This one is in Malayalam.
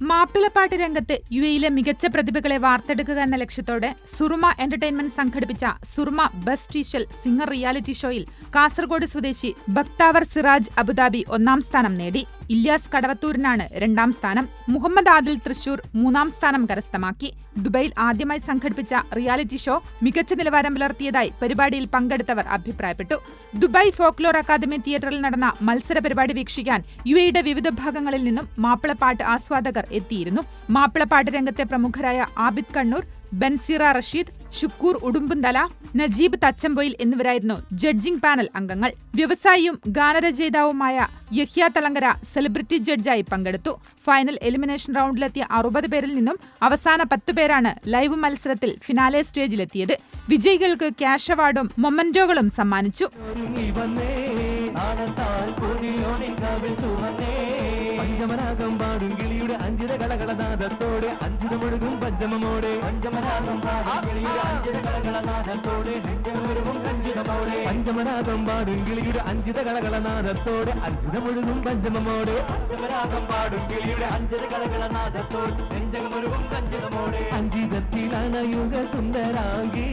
മാപ്പിളപ്പാട്ട് രംഗത്ത് യു എയിലെ മികച്ച പ്രതിഭകളെ വാർത്തെടുക്കുക എന്ന ലക്ഷ്യത്തോടെ സുറുമ എന്റർടൈൻമെന്റ് സംഘടിപ്പിച്ച സുറുമ ബസ് ടീഷൽ സിംഗർ റിയാലിറ്റി ഷോയിൽ കാസർഗോഡ് സ്വദേശി ബക്താവർ സിറാജ് അബുദാബി ഒന്നാം സ്ഥാനം നേടി. ഇല്യാസ് കടവത്തൂരിനാണ് രണ്ടാം സ്ഥാനം. മുഹമ്മദ് ആദിൽ തൃശൂർ മൂന്നാം സ്ഥാനം കരസ്ഥമാക്കി. ദുബൈയിൽ ആദ്യമായി സംഘടിപ്പിച്ച റിയാലിറ്റി ഷോ മികച്ച നിലവാരം പുലർത്തിയതായി പരിപാടിയിൽ പങ്കെടുത്തവർ അഭിപ്രായപ്പെട്ടു. ദുബായ് ഫോക്ലോർ അക്കാദമി തിയേറ്ററിൽ നടന്ന മത്സര പരിപാടി വീക്ഷിക്കാൻ യു എയുടെ വിവിധ ഭാഗങ്ങളിൽ നിന്നും മാപ്പിളപ്പാട്ട് ആസ്വാദകർ എത്തിയിരുന്നു. മാപ്പിളപ്പാട്ട് രംഗത്തെ പ്രമുഖരായ ആബിദ് കണ്ണൂർ ബൻസീറ റഷീദ് ഷുക്കൂർ ഉടുമ്പുന്തല നജീബ് തച്ചമ്പൊയിൽ എന്നിവരായിരുന്നു ജഡ്ജിംഗ് പാനൽ അംഗങ്ങൾ. വ്യവസായിയും ഗാനരചയിതാവുമായ യഹ്യ തളങ്കര സെലിബ്രിറ്റി ജഡ്ജായി പങ്കെടുത്തു. ഫൈനൽ എലിമിനേഷൻ റൗണ്ടിലെത്തിയ അറുപത് പേരിൽ നിന്നും അവസാന പത്ത് പേരാണ് ലൈവ് മത്സരത്തിൽ ഫിനാലെ സ്റ്റേജിലെത്തിയത്. വിജയികൾക്ക് ക്യാഷ് അവാർഡും മൊമന്റോകളും സമ്മാനിച്ചു. പഞ്ചമരാഗം കളകളനാഥത്തോടെ മുഴുകും പഞ്ചമമോടെ പഞ്ചമരാഗം പാടും കിളിയുടെ അഞ്ചിത കളകളനാഥത്തോടെ അഞ്ചിത മുഴുകും പഞ്ചമമോടെ പഞ്ചമരാഗം പാടും കിളിയുടെ അഞ്ചിത കളകളനാഥത്തോടെ നെഞ്ചകമൊഴുകും പഞ്ചമോടെ അഞ്ചിതത്തിലാണ് യുഗ സുന്ദരാംഗി